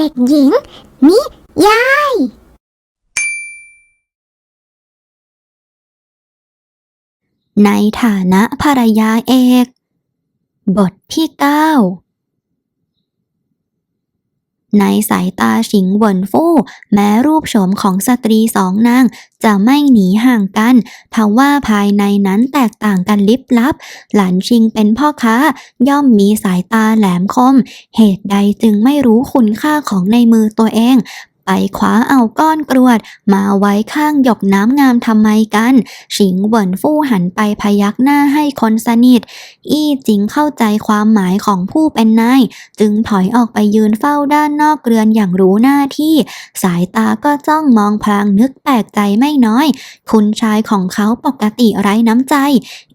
เด็กหญิง นิยาย ในฐานะภรรยาเอก บทที่เก้า ในสายตาชิงเหวินฟู่แม้รูปโฉมของสตรีสองนาง จะไม่หนีห่างกันทว่าภายในนั้นแตกต่างกันลิบลับ หลานชิงเป็นพ่อค้า ย่อมมีสายตาแหลมคม เหตุใดจึงไม่รู้คุณค่าของในมือตัวเอง ไปคว้าเอาก้อนกรวด มาไว้ข้างหยกน้ำงามทำไมกันฉิงเหวินฟู่หันไปพยักหน้าให้คนสนิท อี้จิงเข้าใจความหมายของผู้เป็นนาย จึงถอยออกไปยืนเฝ้าด้านนอกเรือนอย่างรู้หน้าที่ สายตาก็จ้องมองพลางนึกแปลกใจไม่น้อย คุณชายของเขาปกติไร้น้ำใจ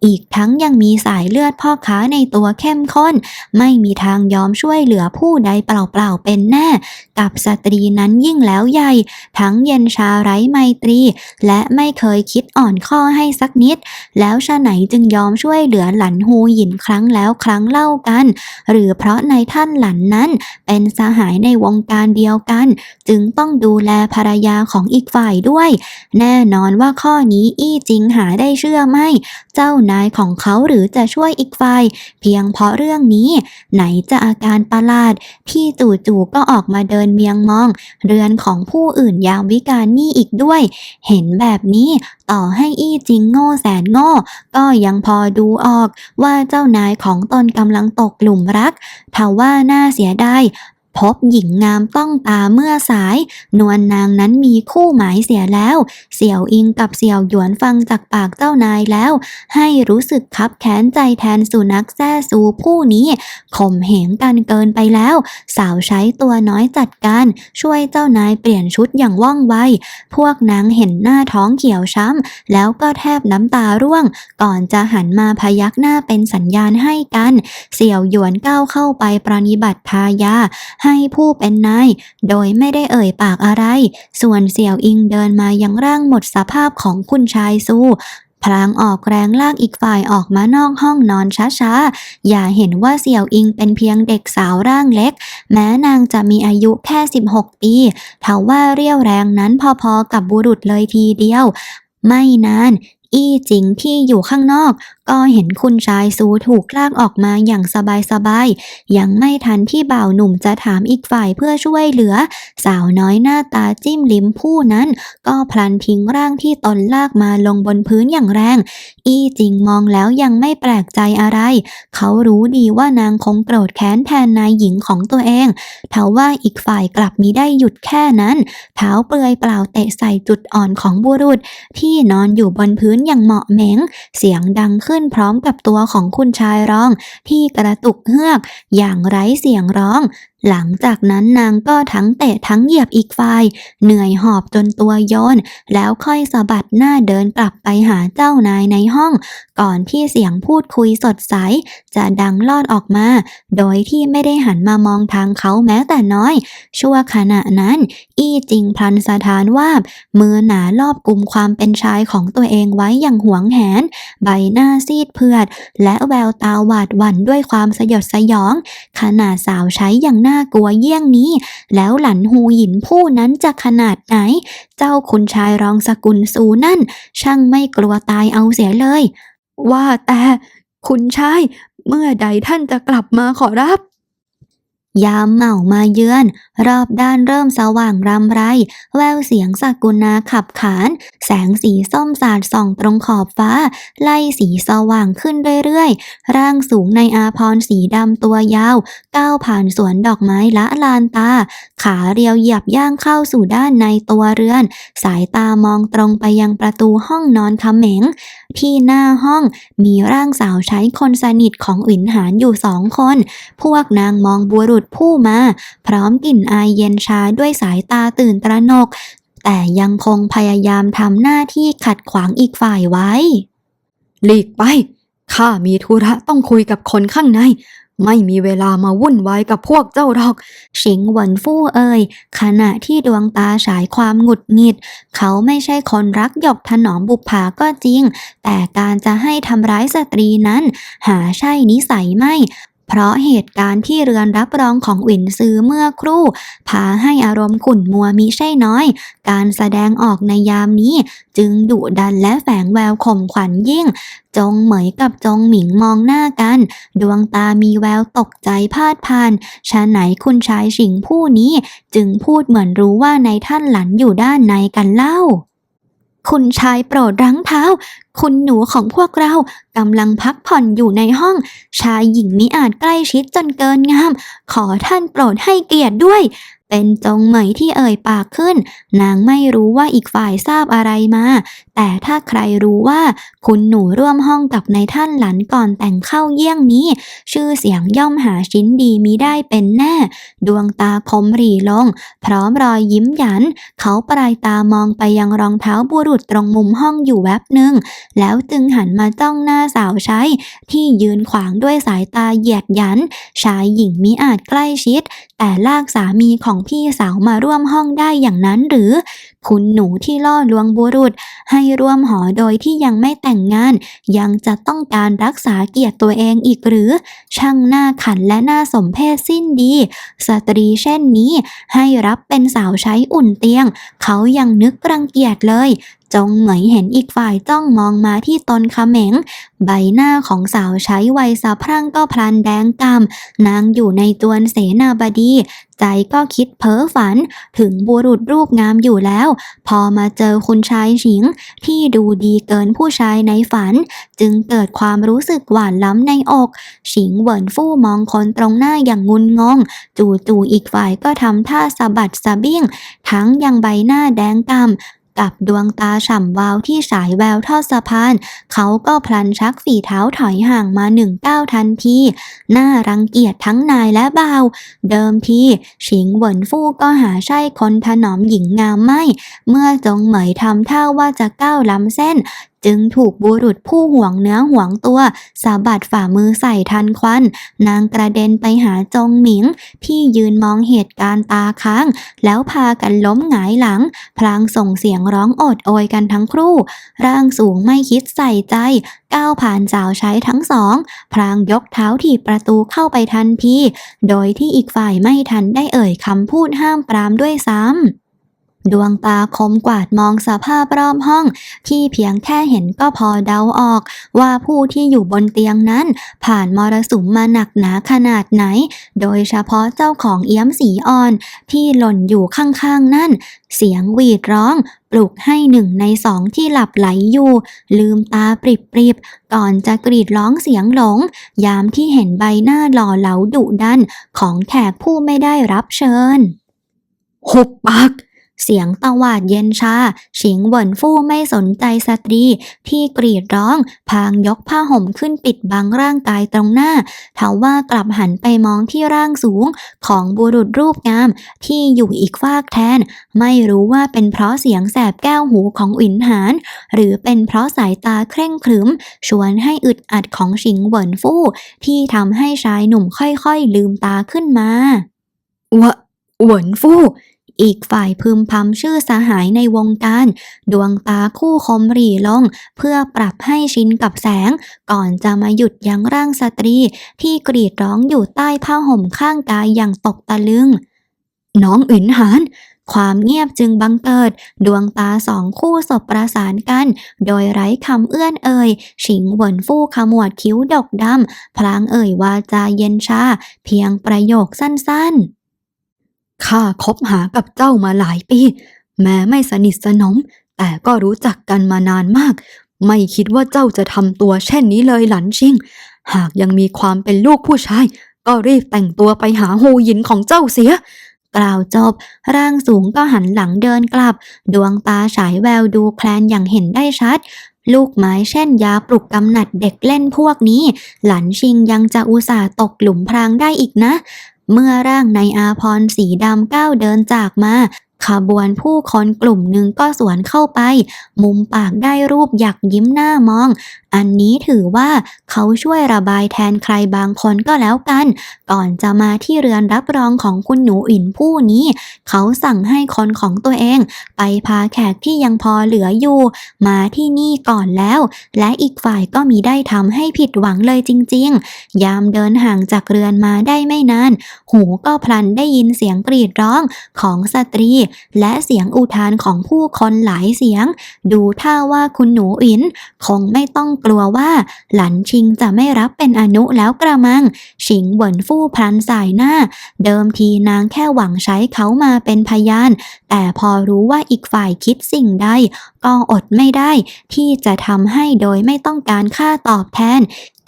อีกทั้งยังมีสายเลือดพ่อค้าในตัวเข้มข้น ไม่มีทางยอมช่วยเหลือผู้ใดเปล่าๆเป็นแน่ กับสตรีนั้นยิ่งแล้วใหญ่ ทั้งเย็นชาไร้ไมตรี และไม่เคยคิดอ่อนข้อให้สักนิด แล้วชะไหนจึงยอมช่วยเหลือหลันฮูหยินครั้งแล้วครั้งเล่ากัน หรือเพราะในท่านหลันนั้น เป็นสหายในวงการเดียวกัน จึงต้องดูแลภรรยาของอีกฝ่ายด้วย แน่นอนว่าข้อนี้อี้จริงหาได้เชื่อไม่ เจ้านายของเขาหรือจะช่วยอีกฝ่าย เพียงเพราะเรื่องนี้ ไหนจะอาการประหลาดที่จู่ๆก็ออกมาเดินเมียงมอง เรือนของผู้อื่นยามวิการนี่อีกด้วย เห็นแบบนี้ต่อให้อี้จริงโง่แสนโง่ก็ยังพอดูออกว่าเจ้านายของตนกำลังตกหลุมรักทว่าน่าเสียดาย พบหญิงงามต้องตาเมื่อสาย นวลนางนั้นมีคู่หมายเสียแล้ว เสี่ยวอิงกับเสี่ยวหยวนฟังจากปากเจ้านายแล้ว ให้รู้สึกคับแค้นใจแทนสุนัขแซ่ซูผู้นี้ข่มเหงกันเกินไปแล้ว สาวใช้ตัวน้อยจัดการ ช่วยเจ้านายเปลี่ยนชุดอย่างว่องไว พวกนางเห็นหน้าท้องเขียวช้ำ แล้วก็แทบน้ำตาร่วง ก่อนจะหันมาพยักหน้าเป็นสัญญาณให้กัน เสี่ยวหยวนก้าวเข้าไปปรนิบัติทายาให้ผู้เป็นนาย โดยไม่ได้เอ่ยปากอะไร ส่วนเสี่ยวอิงเดินมายังร่างหมดสภาพของคุณชายซูพลางออกแรงลากอีกฝ่ายออกมานอกห้องนอนช้าๆ อย่าเห็นว่าเสี่ยวอิงเป็นเพียงเด็กสาวร่างเล็ก แม้นางจะมีอายุแค่ 16 ปีทว่าเรี่ยวแรงนั้นพอๆกับบุรุษเลยทีเดียว ไม่นาน อี้จิงที่อยู่ข้างนอกก็เห็นคุณชายซูถูกลากออกมาอย่างสบายๆ ยังไม่ทันที่บ่าวหนุ่มจะถามอีกฝ่ายเพื่อช่วยเหลือ สาวน้อยหน้าตาจิ้มลิ้มผู้นั้น ก็พลันทิ้งร่างที่ตนลากมาลงบนพื้นอย่างแรง อี้จิงมองแล้วยังไม่แปลกใจอะไร เขารู้ดีว่านางคงโกรธแค้นแทนนายหญิงของตัวเองทว่าอีกฝ่ายกลับมิได้หยุดแค่นั้น เท้าเปลือยเปล่าเตะใส่จุดอ่อนของบุรุษ ที่นอนอยู่บนพื้นอย่างเหมาะเหม็งเสียงดังขึ้นพร้อมกับตัวของคุณชายร้องที่กระตุกเฮือกอย่างไร้เสียงร้อง หลังจากนั้นนางก็ทั้งเตะทั้งเหยียบอีกฝ่าย เหนื่อยหอบจนตัวโยน แล้วค่อยสะบัดหน้าเดินกลับไปหาเจ้านายในห้อง ก่อนที่เสียงพูดคุยสดใส จะดังลอดออกมา โดยที่ไม่ได้หันมามองทางเขาแม้แต่น้อย ชั่วขณะนั้น อี้จิงพลันสถานวาบมือหนารอบกลุ่มความเป็นชายของตัวเองไว้อย่างหวงแหน ใบหน้าซีดเผือด และแววตาหวาดหวั่นด้วยความสยดสยองขนาดสาวใช้อย่างน่ากลัวเยี่ยงนี้ แล้วหลันหูหยินผู้นั้นจะขนาดไหน เจ้าคุณชายรองสกุลสูนั่น ช่างไม่กลัวตายเอาเสียเลย ว่าแต่คุณชาย เมื่อใดท่านจะกลับมาขอรับ ยามเหมามาเยือน รอบด้านเริ่มสว่างรำไร แววเสียงสกกุณาขับขาน แสงสีส้มสาดส่องตรงขอบฟ้า ไล่สีสว่างขึ้นเรื่อยๆ ร่างสูงในอาพรสีดำตัวยาว ก้าวผ่านสวนดอกไม้ละลานตา ขาเรียวเหยียบย่างเข้าสู่ด้านในตัวเรือน สายตามองตรงไปยังประตูห้องนอนคำเหม็งที่หน้าห้องมีร่างสาวใช้คนสนิทของอินหานอยู่สองคน พวกนางมองบุรุษผู้มา พร้อมกลิ่นอายเย็นชาด้วยสายตาตื่นตระหนก แต่ยังคงพยายามทำหน้าที่ขัดขวางอีกฝ่ายไว้ หลีกไป ข้ามีธุระต้องคุยกับคนข้างใน ไม่มีเวลามาวุ่นวายกับพวกเจ้าหรอก ชิงหวนฟู่เอ่ย ขณะที่ดวงตาฉายความหงุดหงิด เขาไม่ใช่คนรักหยกถนอมบุปผาก็จริง แต่การจะให้ทำร้ายสตรีนั้น หาใช่นิสัยไม่ เพราะเหตุการณ์ที่เรือนรับรองของหวินซือเมื่อครู่ พาให้อารมณ์ขุ่นมัวมิใช่น้อย การแสดงออกในยามนี้ จึงดุดันและแฝงแววข่มขวัญยิ่ง จงเหมยกับจงหมิงมองหน้ากัน ดวงตามีแววตกใจพาดพานชาไหนคุณชายฉิงผู้นี้ จึงพูดเหมือนรู้ว่าในท่านหลันอยู่ด้านในกันเล่า คุณชายโปรดรั้งเท้า คุณหนูของพวกเรากำลังพักผ่อนอยู่ในห้อง ชายหญิงมิอาจใกล้ชิดจนเกินงาม ขอท่านโปรดให้เกียรติด้วย เป็นจงเหมยที่เอ่ยปากขึ้น นางไม่รู้ว่าอีกฝ่ายทราบอะไรมา แต่ถ้าใครรู้ว่า คุณหนูร่วมห้องกับนายท่านหลันก่อนแต่งเข้าเยี่ยงนี้ ชื่อเสียงย่อมหาชิ้นดีมิได้เป็นแน่ ดวงตาคมหรีลง พร้อมรอยยิ้มหยัน เขาปลายตามองไปยังรองเท้าบุรุษตรงมุมห้องอยู่แวบหนึ่ง แล้วจึงหันมาจ้องหน้าสาวใช้ ที่ยืนขวางด้วยสายตาเหยียดหยัน ชายหญิงมิอาจใกล้ชิด แต่ลากสามีของพี่สาวมาร่วมห้องได้อย่างนั้นหรือ คุณหนูที่ล่อลวงบุรุษ ให้ร่วมหอโดยที่ยังไม่แต่งงาน ยังจะต้องการรักษาเกียรติตัวเองอีกหรือ ช่างหน้าขันและหน้าสมเพศสิ้นดี สตรีเช่นนี้ ให้รับเป็นสาวใช้อุ่นเตียง เขายังนึกรังเกียจเลย จงเหมยเห็นอีกฝ่ายจ้องมองมาที่ตนเขมง ใบหน้าของสาวใช้วัยสะพรั่งก็พลันแดงกำนางอยู่ในจวนเสนาบดี ใจก็คิดเพ้อฝันถึงบุรุษรูปงามอยู่แล้ว พอมาเจอคุณชายหิง ที่ดูดีเกินผู้ชายในฝัน จึงเกิดความรู้สึกหวานล้ำในอกฉิงเหวินฟู่มองคนตรงหน้าอย่างงุนงง จู่ๆอีกฝ่ายก็ทำท่าสะบัดสะบิ้ง ทั้งยังใบหน้าแดงกำ กับดวงตาฉ่ำวาวที่ฉายแววทอดสะพาน เขาก็พลันชักฝีเท้าถอยห่างมาหนึ่งก้าวทันที หน้ารังเกียจทั้งนายและบ่าว เดิมทีฉิงเหวินฟู่ก็หาใช่คนถนอมหญิงงามไม่ เมื่อจงเหมยทำท่าว่าจะก้าวล้ำเส้น จึงถูกบุรุษผู้ห่วงเนื้อห่วงตัวสะบัดฝ่ามือใส่ทันควัน นางกระเด็นไปหาจงหมิงที่ยืนมองเหตุการณ์ตาค้าง แล้วพากันล้มหงายหลัง พลางส่งเสียงร้องโอดโอยกันทั้งครู่ ร่างสูงไม่คิดใส่ใจ ก้าวผ่านสาวใช้ทั้งสอง พลางยกเท้าถีบประตูเข้าไปทันทีโดยที่อีกฝ่ายไม่ทันได้เอ่ยคำพูดห้ามปรามด้วยซ้ำ ดวงตาคมกวาดมองสภาพรอบห้อง ที่เพียงแค่เห็นก็พอเดาออก ว่าผู้ที่อยู่บนเตียงนั้น ผ่านมรสุมมาหนักหนาขนาดไหน โดยเฉพาะเจ้าของเอี้ยมสีอ่อน ที่หล่นอยู่ข้างๆนั่น เสียงหวีดร้องปลุกให้หนึ่งในสองที่หลับไหลอยู่ ลืมตาปริบๆก่อนจะกรีดร้องเสียงหลง ยามที่เห็นใบหน้าหล่อเหลาดุดัน ของแขกผู้ไม่ได้รับเชิญหุบปาก เสียงตวาดเย็นชา ฉิงเหวินฟู่ไม่สนใจสตรี ที่กรีดร้อง พางยกผ้าห่มขึ้นปิดบังร่างกายตรงหน้าเทว่ากลับหันไปมองที่ร่างสูงของบุรุษรูปงาม ที่อยู่อีกฟากแทน ไม่รู้ว่าเป็นเพราะเสียงแสบแก้วหูของอินหาน หรือเป็นเพราะสายตาเคร่งครึม ชวนให้อึดอัดของฉิงเหวินฟู่ที่ทำให้ชายหนุ่มค่อยๆลืมตาขึ้นมาวะเหวินฟู่ อีกฝ่ายพึมพำชื่อสหายในวงการ ดวงตาคู่คมรีลง เพื่อปรับให้ชินกับแสง ก่อนจะมาหยุดยั้งร่างสตรี ที่กรีดร้องอยู่ใต้ผ้าห่มข้างกายอย่างตกตะลึง น้องอินหานความเงียบจึงบังเกิด ดวงตาสองคู่สบประสานกัน โดยไร้คำเอื้อนเอ่ย ฉิงเหวินฟู่ขมวดคิ้วดกดำ พลางเอ่ยวาจาเย็นชา เพียงประโยคสั้นๆ ข้าคบหากับเจ้ามาหลายปี แม้ไม่สนิทสนม แต่ก็รู้จักกันมานานมาก ไม่คิดว่าเจ้าจะทำตัวเช่นนี้เลยหลันชิง หากยังมีความเป็นลูกผู้ชาย ก็รีบแต่งตัวไปหาฮูหยินของเจ้าเสีย กล่าวจบ ร่างสูงก็หันหลังเดินกลับ ดวงตาฉายแววดูแคลนอย่างเห็นได้ชัด ลูกไม้เช่นยาปลุกกำหนัดเด็กเล่นพวกนี้ หลันชิงยังจะอุตส่าห์ตกหลุมพรางได้อีกนะ เมื่อร่างในอาพรสีดำก้าวเดินจากมา ขบวนผู้คนกลุ่มหนึ่งก็สวนเข้าไป มุมปากได้รูปหยักยิ้มหน้ามอง อันนี้ถือว่าเขาช่วยระบายแทนใครบางคนก็แล้วกัน ก่อนจะมาที่เรือนรับรองของคุณหนูอินผู้นี้ เขาสั่งให้คนของตัวเอง ไปพาแขกที่ยังพอเหลืออยู่ มาที่นี่ก่อนแล้ว และอีกฝ่ายก็มีได้ทำให้ผิดหวังเลยจริง ๆ ยามเดินห่างจากเรือนมาได้ไม่นาน หูก็พลันได้ยินเสียงกรีดร้องของสตรีและเสียงอุทานของผู้คนหลายเสียง ดูท่าว่าคุณหนูอิน คงไม่ต้องกลัวว่า หลันชิงจะไม่รับเป็นอนุแล้วกระมัง ชิงเหวินฟู่พลันสายหน้า เดิมทีนางแค่หวังใช้เขามาเป็นพยาน แต่พอรู้ว่าอีกฝ่ายคิดสิ่งใดก็อดไม่ได้ ที่จะทำให้โดยไม่ต้องการค่าตอบแทน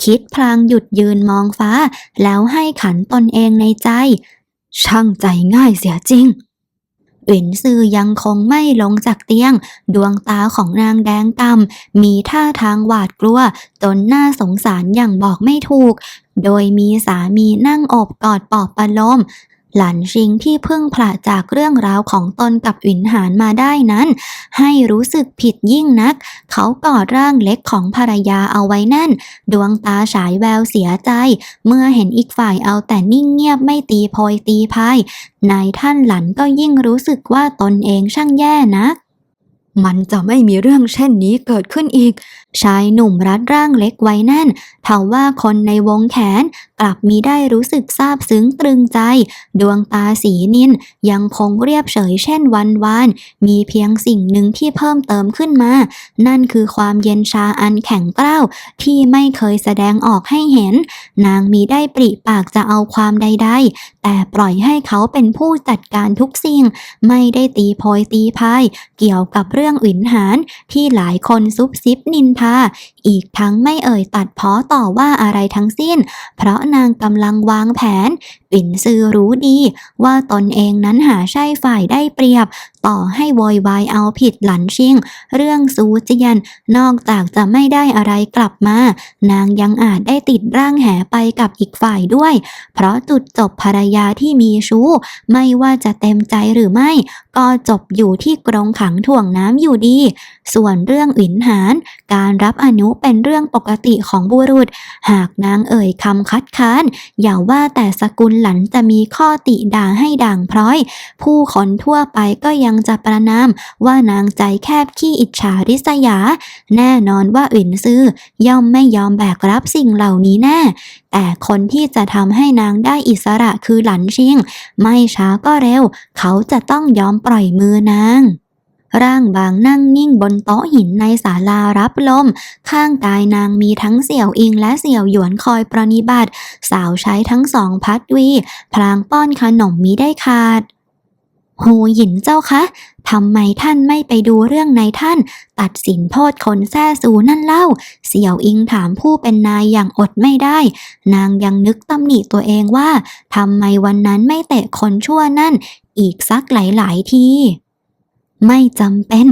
คิดพลางหยุดยืนมองฟ้า แล้วให้ขันตนเองในใจ ช่างใจง่ายเสียจริง อินซือยังคงไม่ลงจากเตียง ดวงตาของนางแดงกำมีท่าทางหวาดกลัว จนน่าสงสารอย่างบอกไม่ถูก โดยมีสามีนั่งอบกอดปอบประโลม หลันชิงที่เพิ่งผละจากเรื่องราวของตนกับอินหานมาได้นั้น ให้รู้สึกผิดยิ่งนัก เขากอดร่างเล็กของภรรยาเอาไว้แน่น ดวงตาฉายแววเสียใจ เมื่อเห็นอีกฝ่ายเอาแต่นิ่งเงียบไม่ตีโพยตีพายนายท่านหลันก็ยิ่งรู้สึกว่าตนเองช่างแย่นัก มันจะไม่มีเรื่องเช่นนี้เกิดขึ้นอีก ชายหนุ่มรัดร่างเล็กไว้แน่นเทว่าคนในวงแขนกลับมีได้รู้สึกซาบซึ้งตรึงใจ ดวงตาสีนินยังคงเรียบเฉยเช่นวันวาน มีเพียงสิ่งหนึ่งที่เพิ่มเติมขึ้นมา นั่นคือความเย็นชาอันแข็งกร้าวที่ไม่เคยแสดงออกให้เห็น นางมีได้ปริปากจะเอาความใด ๆ แต่ปล่อยให้เขาเป็นผู้จัดการทุกสิ่ง ไม่ได้ตีโพยตีพายเกี่ยวกับเรื่องื่อินหานที่หลายคนซุบซิบนินทา อีกทั้งไม่เอ่ยตัดเพ้อต่อว่าอะไรทั้งสิ้น เพราะนางกำลังวางแผนอินซือรู้ดี ว่าตนเองนั้นหาใช่ฝ่ายได้เปรียบ ต่อให้โวยวายเอาผิดหลันชิงเรื่องซูเจียน นอกจากจะไม่ได้อะไรกลับมา นางยังอาจได้ติดร่างแหไปกับอีกฝ่ายด้วย เพราะจุดจบภรรยาที่มีชู้ ไม่ว่าจะเต็มใจหรือไม่ ก็จบอยู่ที่กรงขังถ่วงน้ำอยู่ดี ส่วนเรื่องอินหานการรับอนุเป็นเรื่องปกติของบุรุษ หากนางเอ่ยคำคัดค้านอย่าว่าแต่สกุลหลันจะมีข้อติด่าให้ด่างพร้อย ผู้คนทั่วไปก็ยังจะประนามว่านางใจแคบขี้อิจฉาริษยา แน่นอนว่าอินซื่อย่อมไม่ยอมแบกรับสิ่งเหล่านี้แน่ แต่คนที่จะทำให้นางได้อิสระคือหลันชิง ไม่ช้าก็เร็ว เขาจะต้องยอมปล่อยมือนางร่างบางนั่งนิ่งบนโต๊ะหินในศาลารับลม ข้างกายนางมีทั้งเสี่ยวอิงและเสี่ยวหยวนคอยประนิบัติ สาวใช้ทั้งสองพัดวี พลางป้อนขนมมิได้ขาด หูหยินเจ้าคะทำไมท่านไม่ไปดูเรื่องในท่าน ตัดสินโทษคนแท้สูนั่นเล่า เสี่ยวอิงถามผู้เป็นนายอย่างอดไม่ได้ นางยังนึกตำหนิตัวเองว่าทำไมวันนั้นไม่เตะคนชั่วนั่น อีกสักหลายๆที ไม่จำเป็น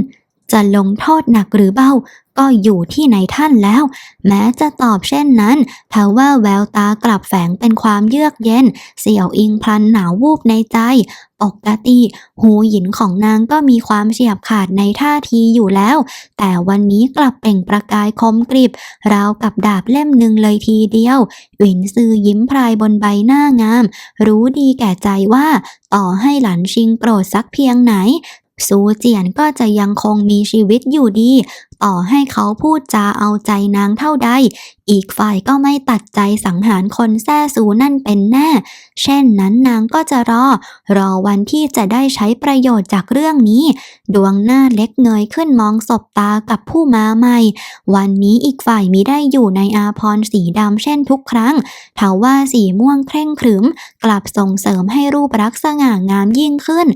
จะลงโทษหนักหรือเบา ก็อยู่ที่ในท่านแล้ว แม้จะตอบเช่นนั้นทว่าแววตากลับแฝงเป็นความเยือกเย็น เสี่ยวอิงพลันหนาววูบในใจ ปกติ หูหยินของนางก็มีความเฉียบขาดในท่าทีอยู่แล้ว แต่วันนี้กลับเปล่งประกายคมกริบ ราวกับดาบเล่มหนึ่งเลยทีเดียว หวินซือยิ้มพรายบนใบหน้างาม รู้ดีแก่ใจว่า ต่อให้หลันชิงโกรธสักเพียงไหน ซูเจียนก็จะยังคงมีชีวิตอยู่ดีต่อให้เขาพูดจาเอาใจนางเท่าใด อีกฝ่ายก็ไม่ตัดใจสังหารคนแท้ซูนั่นเป็นแน่ เช่นนั้นนางก็จะรอ รอวันที่จะได้ใช้ประโยชน์จากเรื่องนี้ ดวงหน้าเล็กเงยขึ้นมองสบตากับผู้มาใหม่ วันนี้อีกฝ่ายมิได้อยู่ในอาพรสีดำเช่นทุกครั้งทว่าสีม่วงเคร่งขรึม กลับส่งเสริมให้รูปรักษณ์สง่างามยิ่งขึ้น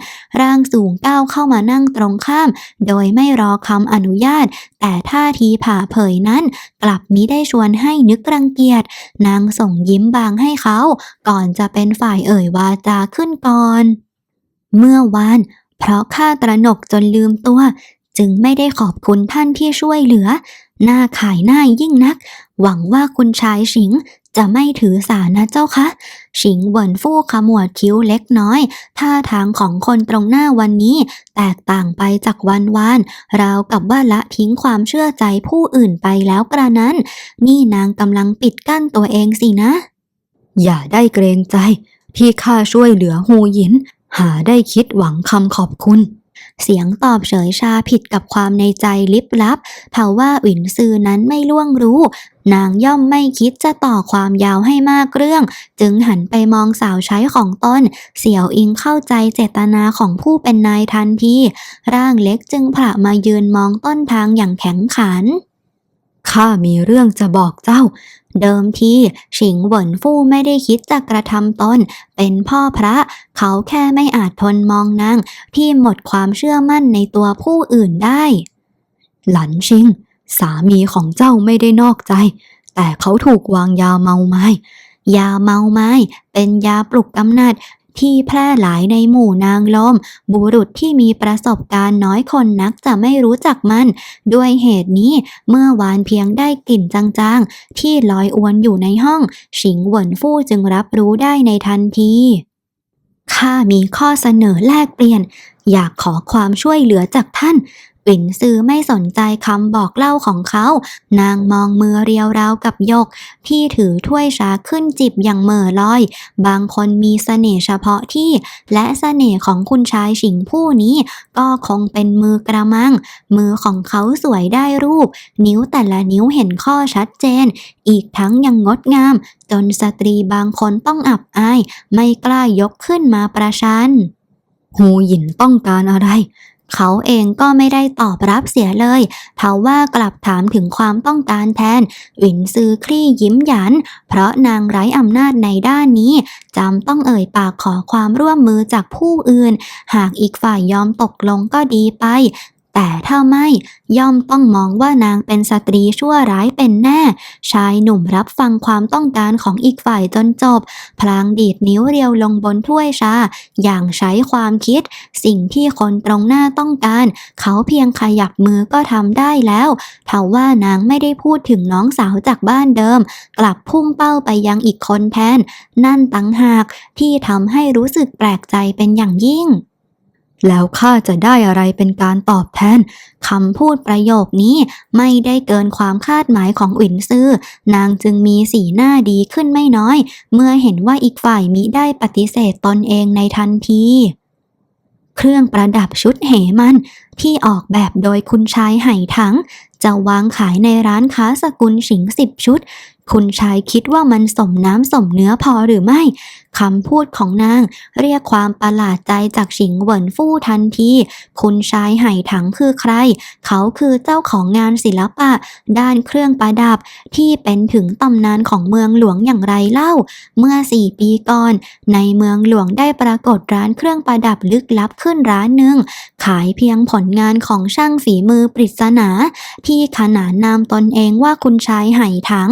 ร่างสูงก้าวเข้ามานั่งตรงข้าม โดยไม่รอคำอนุญาตแต่ท่าทีผ่าเผยนั้นกลับมิได้ชวนให้นึกรังเกียจ นางส่งยิ้มบางให้เขา ก่อนจะเป็นฝ่ายเอ่ยวาจาขึ้นก่อน เมื่อวาน เพราะข้าตระหนกจนลืมตัว จึงไม่ได้ขอบคุณท่านที่ช่วยเหลือ หน้าขายหน้ายิ่งนัก หวังว่าคุณชายสิง จะไม่ถือสานะเจ้าคะฉิงเหวินฟู่ขมวดคิ้วเล็กน้อย ท่าทางของคนตรงหน้าวันนี้ แตกต่างไปจากวันวาน ราวกับว่าละทิ้งความเชื่อใจผู้อื่นไปแล้วกระนั้น นี่นางกำลังปิดกั้นตัวเองสินะ อย่าได้เกรงใจที่ข้าช่วยเหลือฮูหยิน หาได้คิดหวังคำขอบคุณ เสียงตอบเฉยชาผิดกับความในใจลิบลับเผาว่าอินซือนั้นไม่ล่วงรู้ นางย่อมไม่คิดจะต่อความยาวให้มากเรื่อง จึงหันไปมองสาวใช้ของตนเสี่ยวอิงเข้าใจเจตนาของผู้เป็นนายทันทีร่างเล็กจึงผละมายืนมองต้นทางอย่างแข็งขันข้ามีเรื่องจะบอกเจ้า เดิมทีฉิงเหวินฟู่ไม่ได้คิดจะกระทำตนเป็นพ่อพระ เขาแค่ไม่อาจทนมองนางที่หมดความเชื่อมั่นในตัวผู้อื่นได้ หลันชิง สามีของเจ้าไม่ได้นอกใจ แต่เขาถูกวางยาเมาไม้ยาเมาไม้เป็นยาปลุกกำนัด ที่แพร่หลายในหมู่นางลม บุรุษที่มีประสบการณ์น้อยคนนักจะไม่รู้จักมัน ด้วยเหตุนี้เมื่อวานเพียงได้กลิ่นจางๆ ที่ลอยอวนอยู่ในห้องฉิงเหวินฟู่จึงรับรู้ได้ในทันทีข้ามีข้อเสนอแลกเปลี่ยน อยากขอความช่วยเหลือจากท่าน ปิ่นซือไม่สนใจคำบอกเล่าของเขา นางมองมือเรียวราวกับยก ที่ถือถ้วยชาขึ้นจิบอย่างเหม่อลอย บางคนมีเสน่ห์เฉพาะที่ และเสน่ห์ของคุณชายฉิงผู้นี้ ก็คงเป็นมือกระมัง มือของเขาสวยได้รูป นิ้วแต่ละนิ้วเห็นข้อชัดเจน อีกทั้งยังงดงาม จนสตรีบางคนต้องอับอาย ไม่กล้ายกขึ้นมาประชันฮูหยินต้องการอะไร เขาเองก็ไม่ได้ตอบรับเสียเลยเทาว่ากลับถามถึงความต้องการแทนหวินซือคลี่ยิ้มหยัน เพราะนางไร้อำนาจในด้านนี้จำต้องเอ่ยปากขอความร่วมมือจากผู้อื่น หากอีกฝ่ายยอมตกลงก็ดีไป แต่ถ้าไม่ย่อมต้องมองว่านางเป็นสตรีชั่วร้ายเป็นแน่ ชายหนุ่มรับฟังความต้องการของอีกฝ่ายจนจบ พลางดีดนิ้วเรียวลงบนถ้วยชา อย่างใช้ความคิด สิ่งที่คนตรงหน้าต้องการ เขาเพียงขยับมือก็ทำได้แล้วเทาว่านางไม่ได้พูดถึงน้องสาวจากบ้านเดิม กลับพุ่งเป้าไปยังอีกคนแทน นั่นตังหากที่ทำให้รู้สึกแปลกใจเป็นอย่างยิ่ง แล้วข้าจะได้อะไรเป็นการตอบแทนคำพูดประโยคนี้ไม่ได้เกินความคาดหมายของอินซื่อนางจึงมีสีหน้าดีขึ้นไม่น้อย เมื่อเห็นว่าอีกฝ่ายมิได้ปฏิเสธตนเองในทันทีเครื่องประดับชุดเหมัน ที่ออกแบบโดยคุณชายไห่ถัง จะวางขายในร้านค้าสกุลฉิงสิบชุด คุณชายคิดว่ามันสมน้ำสมเนื้อพอหรือไม่ คำพูดของนาง เรียกความประหลาดใจจากฉิงเหวินฟู่ทันที คุณชายไห่ถังคือใคร เขาคือเจ้าของงานศิลปะ ด้านเครื่องประดับที่เป็นถึงตำนานของเมืองหลวงอย่างไรเล่า เมื่อสี่ปีก่อน ในเมืองหลวงได้ปรากฏร้านเครื่องประดับลึกลับขึ้นร้านหนึ่ง ขายเพียงผลงานของช่างฝีมือปริศนา ที่ขนานนามตนเองว่าคุณชายไห่ถัง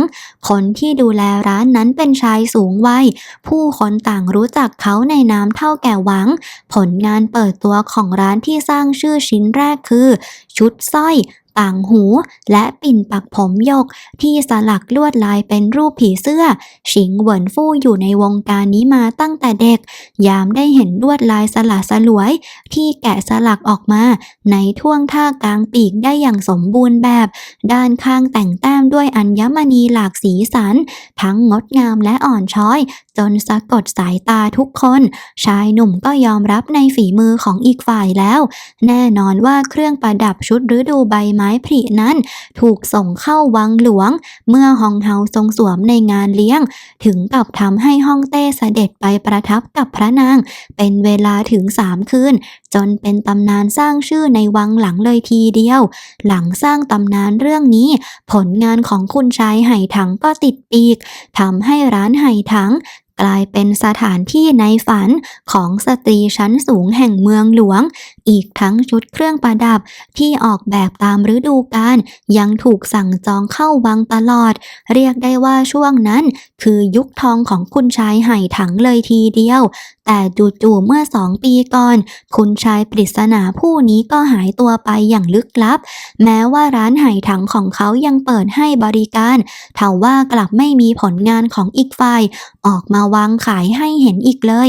คนที่ดูแลร้านนั้นเป็นชายสูงวัยผู้คนต่างรู้จักเขาในนามเท่าแก่หวัง ผลงานเปิดตัวของร้านที่สร้างชื่อชิ้นแรกคือ ชุดสร้อยต่างหู และปิ่นปักผมยก ที่สลักลวดลายเป็นรูปผีเสื้อฉิงเหวินฟู่อยู่ในวงการนี้มาตั้งแต่เด็ก ยามได้เห็นลวดลายสลัดสลวย ที่แกะสลักออกมา ในท่วงท่ากลางปีกได้อย่างสมบูรณ์แบบ ด้านข้างแต่งแต้มด้วยอัญมณีหลากสีสัน ทั้งงดงามและอ่อนช้อย จนสะกดสายตาทุกคน ชายหนุ่มก็ยอมรับในฝีมือของอีกฝ่ายแล้ว แน่นอนว่าเครื่องประดับชุดฤดูใบไม้ผลินั้น ถูกส่งเข้าวังหลวง เมื่อฮองเฮาทรงสวมในงานเลี้ยง ถึงกับทำให้ฮ่องเต้เสด็จไปประทับกับพระนาง เป็นเวลาถึงสามคืน จนเป็นตำนานสร้างชื่อในวังหลังเลยทีเดียว หลังสร้างตำนานเรื่องนี้ ผลงานของคุณชายไห่ถังก็ติดปีกทำให้ร้านไห่ถัง กลายเป็นสถานที่ในฝันของสตรีชั้นสูงแห่งเมืองหลวง อีกทั้งชุดเครื่องประดับที่ออกแบบตามฤดูกาลยังถูกสั่งจองเข้าวังตลอด เรียกได้ว่าช่วงนั้น คือยุคทองของคุณชายไห่ถังเลยทีเดียว แต่จู่ๆเมื่อสองปีก่อน คุณชายปริศนาผู้นี้ก็หายตัวไปอย่างลึกลับ แม้ว่าร้านไห่ถังของเขายังเปิดให้บริการทว่ากลับไม่มีผลงานของอีกฝ่าย ออกมาวางขายให้เห็นอีกเลย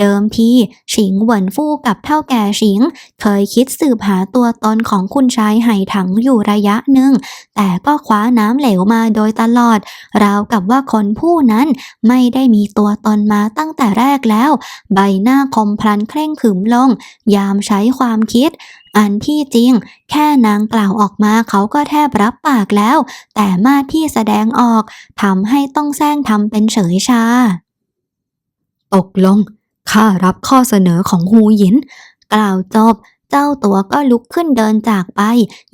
เดิมทีฉิงเหวินฟู่กับเท่าแก่ฉิง เคยคิดสืบหาตัวตนของคุณชายไห่ถังอยู่ระยะหนึ่ง แต่ก็คว้าน้ำเหลวมาโดยตลอด ราวกับว่าคนผู้นั้นไม่ได้มีตัวตนมาตั้งแต่แรกแล้ว ใบหน้าคมพลันเคร่งขรึมลง ยามใช้ความคิดอันที่จริง แค่นางกล่าวออกมาเขาก็แทบรับปากแล้ว แต่มาที่แสดงออกทำให้ต้องแซงทำเป็นเฉยชา ตกลง ข้ารับข้อเสนอของฮูหยิน กล่าวจบ เจ้าตัวก็ลุกขึ้นเดินจากไป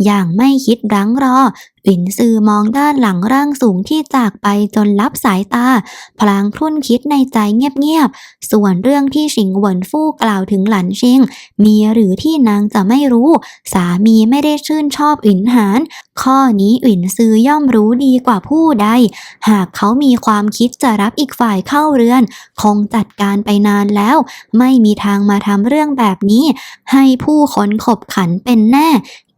อย่างไม่คิดรั้งรอ อินซือมองด้านหลังร่างสูงที่จากไปจนลับสายตา พลางครุ่นคิดในใจเงียบๆ ส่วนเรื่องที่ฉิงหวนฟู่กล่าวถึงหลันเชิงมีหรือที่นางจะไม่รู้ สามีไม่ได้ชื่นชอบอินหาน ข้อนี้อินซือย่อมรู้ดีกว่าผู้ใด หากเขามีความคิดจะรับอีกฝ่ายเข้าเรือน คงจัดการไปนานแล้ว ไม่มีทางมาทำเรื่องแบบนี้ ให้ผู้คนขบขันเป็นแน่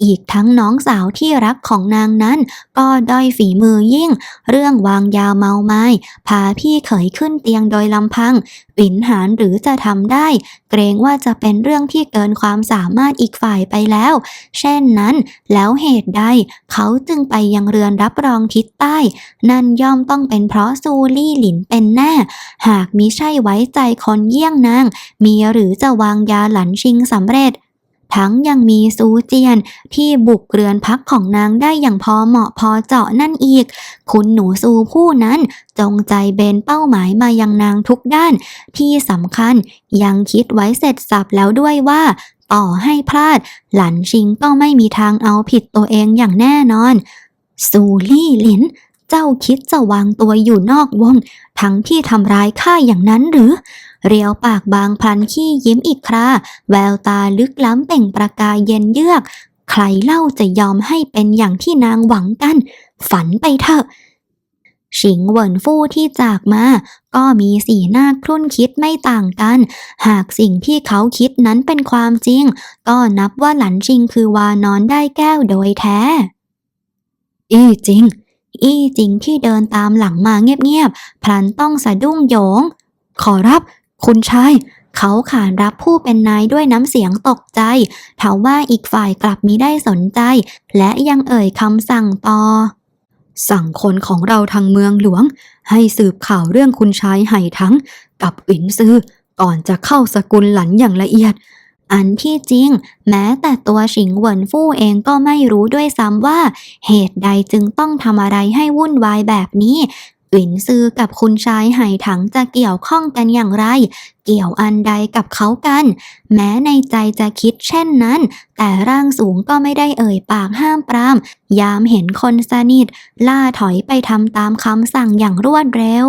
อีกทั้งน้องสาวที่รักของนางนั้น ก็ด้อยฝีมือยิ่ง เรื่องวางยาเมาไม้พาพี่เขยขึ้นเตียงโดยลำพังปินหารหรือจะทำได้ เกรงว่าจะเป็นเรื่องที่เกินความสามารถอีกฝ่ายไปแล้ว เช่นนั้น แล้วเหตุใด เขาจึงไปยังเรือนรับรองทิศใต้ นั่นย่อมต้องเป็นเพราะซูลี่หลินเป็นแน่ หากมิใช่ไว้ใจคนเยี่ยงนาง มีหรือจะวางยาหลันชิงสำเร็จ ทั้งยังมีซูเจียนที่บุกเรือนพักของนางได้อย่างพอเหมาะพอเจาะนั่นอีก คุณหนูซูผู้นั้นจงใจเบนเป้าหมายมายังนางทุกด้าน ที่สำคัญยังคิดไว้เสร็จสับแล้วด้วยว่าต่อให้พลาด หลันชิงก็ไม่มีทางเอาผิดตัวเองอย่างแน่นอน ซูลี่หลิน เจ้าคิดจะวางตัวอยู่นอกวง ทั้งที่ทำร้ายข้าอย่างนั้นหรือ เรียวปากบางพลันขี้ยิ้มอีกครา แววตาลึกล้ำเป่งประกายเย็นเยือก ใครเล่าจะยอมให้เป็นอย่างที่นางหวังกัน ฝันไปเถอะฉิงเหวินฟู่ที่จากมา ก็มีสีหน้าครุ่นคิดไม่ต่างกัน หากสิ่งที่เขาคิดนั้นเป็นความจริง ก็นับว่าหลันชิงคือวานอนได้แก้วโดยแท้ อี้จริง อี้จริงที่เดินตามหลังมาเงียบๆพลันต้องสะดุ้งโยง ขอรับ คุณชายเขาขานรับผู้เป็นนายด้วยน้ำเสียงตกใจทว่าอีกฝ่ายกลับมิได้สนใจ และยังเอ่ยคำสั่งต่อ สั่งคนของเราทางเมืองหลวง ให้สืบข่าวเรื่องคุณชายไห่ทั้ง กับอินซือก่อนจะเข้าสกุลหลันอย่างละเอียด อันที่จริง แม้แต่ตัวฉิงเหวินฟู่เองก็ไม่รู้ด้วยซ้ำว่า เหตุใดจึงต้องทำอะไรให้วุ่นวายแบบนี้ หวินซือกับคุณชายไห่ถังจะเกี่ยวข้องกันอย่างไร เกี่ยวอันใดกับเขากัน แม้ในใจจะคิดเช่นนั้น แต่ร่างสูงก็ไม่ได้เอ่ยปากห้ามปราม ยามเห็นคนสนิท ล่าถอยไปทำตามคำสั่งอย่างรวดเร็ว